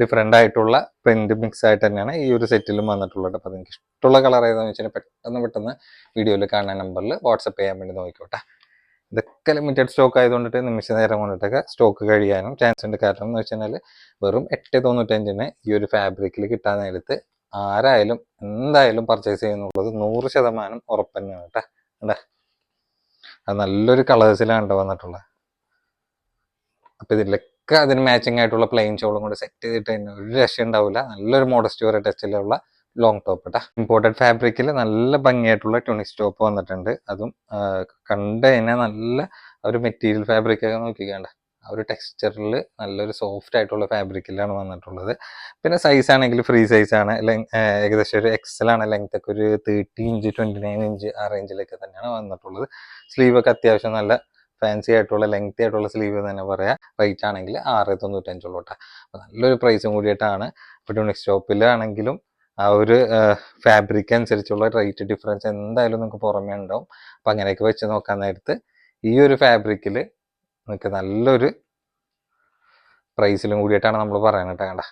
ഡിഫറെന്റ് ആയിട്ടുള്ള പ്രിന്റ് മിക്സ് ആയിട്ട് തന്നെയാണ് ഈ ഒരു സെറ്റിലും വന്നിട്ടുള്ളത്. അപ്പോൾ നിങ്ങൾക്ക് ഇഷ്ടമുള്ള കളർ ഏതാണെന്ന് വെച്ചാൽ പെട്ടെന്ന് പെട്ടെന്ന് വീഡിയോയിൽ കാണുന്ന നമ്പറിൽ വാട്സപ്പ് ചെയ്യാൻ വേണ്ടി നോക്കിക്കോട്ടെ. ഇതൊക്കെ ലിമിറ്റഡ് സ്റ്റോക്ക് ആയതുകൊണ്ടിട്ട് നിമിഷ നേരം കൊണ്ടിട്ടൊക്കെ സ്റ്റോക്ക് കഴിയാനും ചാൻസ് ഉണ്ട്. കാരണം എന്ന് വെച്ചാൽ വെറും എട്ട് തൊണ്ണൂറ്റഞ്ചിന് ഈ ഒരു ഫാബ്രിക്കിൽ കിട്ടാൻ നേരത്ത് ആരായാലും എന്തായാലും പർച്ചേസ് ചെയ്യുന്നുള്ളത് നൂറ് ശതമാനം ഉറപ്പ് തന്നെയാണ് കേട്ടോ. കണ്ടാ? അത് നല്ലൊരു കളേഴ്സിലാണ് വന്നിട്ടുള്ളത്. അപ്പൊ ഇതിലൊക്കെ അതിന് മാച്ചിങ് ആയിട്ടുള്ള പ്ലെയിൻ ഷോളും കൂടെ സെറ്റ് ചെയ്തിട്ട് തന്നെ ഒരു രക്ഷ ഉണ്ടാവില്ല. നല്ലൊരു മോഡസ്റ്റ് വരെ ടച്ചിലുള്ള ലോങ് ടോപ്പ് കേട്ടോ ഇമ്പോർട്ടഡ് ഫാബ്രിക്കിൽ നല്ല ഭംഗിയായിട്ടുള്ള ട്യൂണിക് ടോപ്പ് വന്നിട്ടുണ്ട്. അതും കണ്ടു കഴിഞ്ഞാൽ നല്ല ഒരു മെറ്റീരിയൽ ഫാബ്രിക് ഒക്കെ നോക്കിക്കേണ്ട. ആ ഒരു ടെക്സ്ചറിൽ നല്ലൊരു സോഫ്റ്റ് ആയിട്ടുള്ള ഫാബ്രിക്കിലാണ് വന്നിട്ടുള്ളത്. പിന്നെ സൈസ് ആണെങ്കിൽ ഫ്രീ സൈസ് ആണ്. ഏകദേശം ഒരു എക്സൽ ആണ്. ലെങ്ത് ഒക്കെ ഒരു thirty inch twenty nine inch ആ റേഞ്ചിലൊക്കെ തന്നെയാണ് വന്നിട്ടുള്ളത്. സ്ലീവ് ഒക്കെ അത്യാവശ്യം നല്ല ഫാൻസി ആയിട്ടുള്ള ലെങ്തി ആയിട്ടുള്ള സ്ലീവ് എന്ന് തന്നെ പറയാം. റേറ്റ് ആണെങ്കിൽ ആറ് തൊണ്ണൂറ്റഞ്ചുള്ളൂ കേട്ടോ. നല്ലൊരു പ്രൈസും കൂടിയിട്ടാണ്. ഇപ്പോൾ ഷോപ്പിലാണെങ്കിലും ആ ഒരു ഫാബ്രിക് അനുസരിച്ചുള്ള റേറ്റ് ഡിഫറൻസ് എന്തായാലും നിങ്ങൾക്ക് പുറമേ ഉണ്ടാവും. അപ്പം അങ്ങനെയൊക്കെ വെച്ച് നോക്കാൻ നേരത്ത് ഈ ഒരു ഫാബ്രിക്കിൽ നിങ്ങൾക്ക് നല്ലൊരു പ്രൈസിലും കൂടിയിട്ടാണ് നമ്മൾ പറയുന്നത് കേട്ടോ.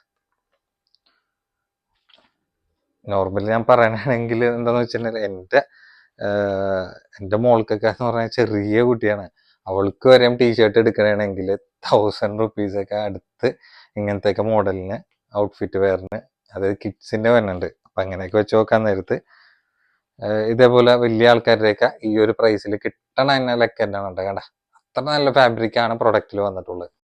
നോർമലി ഞാൻ പറയണമെങ്കിൽ എന്താണെന്ന് വെച്ചിട്ടുണ്ടെങ്കിൽ എന്റെ എന്റെ മോൾക്കൊക്കെ എന്ന് പറഞ്ഞാൽ ചെറിയ കുട്ടിയാണ്. അവൾക്ക് വരെയും ടീഷർട്ട് എടുക്കണമെങ്കിൽ തൗസൻഡ് റുപ്പീസൊക്കെ അടുത്ത് ഇങ്ങനത്തെയൊക്കെ മോഡലിന് ഔട്ട്ഫിറ്റ് വെയറിന് അതായത് കിഡ്സിന്റെ വരുന്നുണ്ട് അപ്പം അങ്ങനെയൊക്കെ വെച്ച് നോക്കാൻ നേരത്ത് ഇതേപോലെ വലിയ ആൾക്കാരുടെയൊക്കെ ഈ ഒരു പ്രൈസിൽ കിട്ടണ തന്നെ ലക്ക് തന്നെയാണ് കേട്ടോ കണ്ട അത്ര നല്ല ഫാബ്രിക്കാണ് പ്രൊഡക്റ്റിൽ വന്നിട്ടുള്ളത്.